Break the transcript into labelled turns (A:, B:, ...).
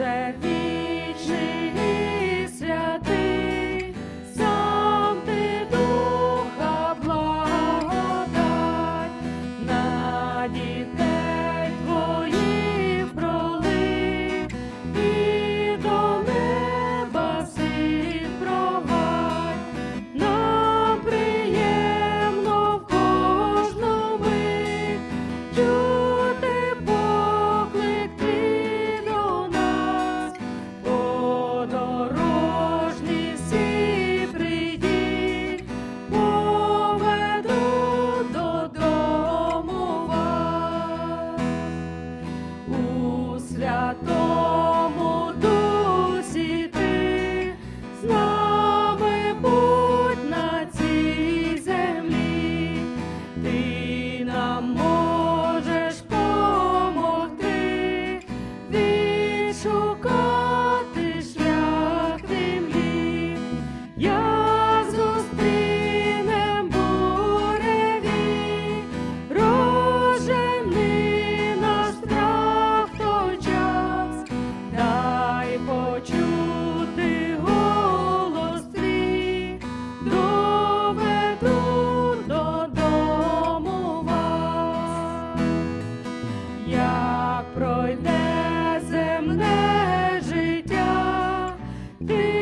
A: вже вічний. пройде земне життя. Ти